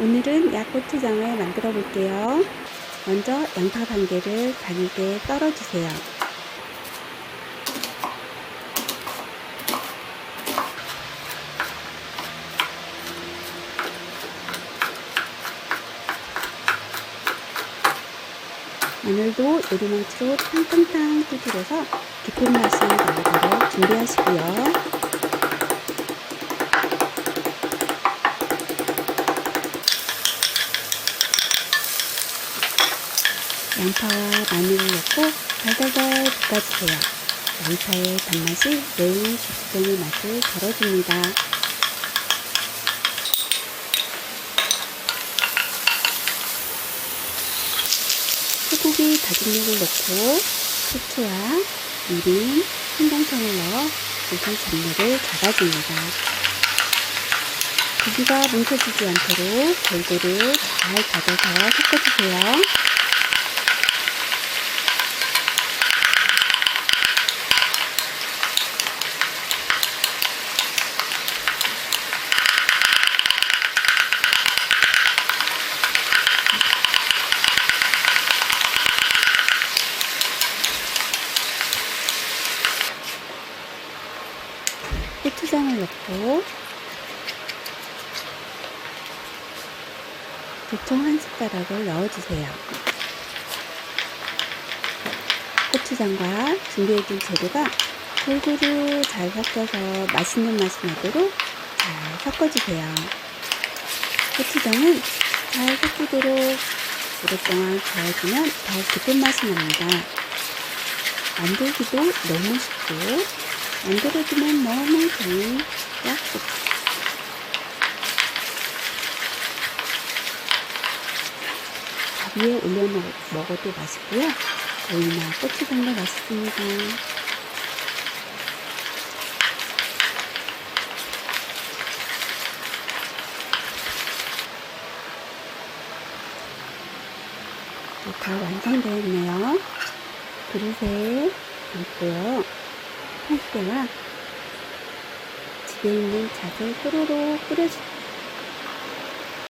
오늘은 약고추장을 만들어 볼게요. 먼저 양파 반 개를 잘게 썰어주세요. 마늘도 요리망치로 탕탕탕 두드려서 깊은 맛이 나도록 준비하시고요. 양파와 마늘을 넣고 달달달 볶아주세요. 양파의 단맛이 매운 고추장의 맛을 덜어줍니다. 소고기 다진 육을 넣고 후추와 미림, 생강청을 넣어 고기 잡내를 잡아줍니다. 고기가 뭉쳐지지 않도록 골고루 잘 다져서 섞어주세요. 고추장을 넣고 보통 한 숟가락을 넣어주세요. 고추장과 준비해둔 재료가 골고루 잘 섞여서 맛있는 맛이 나도록 잘 섞어주세요. 고추장은 잘 섞이도록 오랫동안 저어주면 더 깊은 맛이 납니다. 만들기도 너무 쉽고 만들어주면 너무 좋은 약국. 밥 위에 올려 먹- 먹어도 맛있고요. 오이나 고추장도 맛있습니다. 네, 다 완성되었네요. 그릇에 담고요. 통깨와 집에 있는 잣을 또로로 뿌려주세요.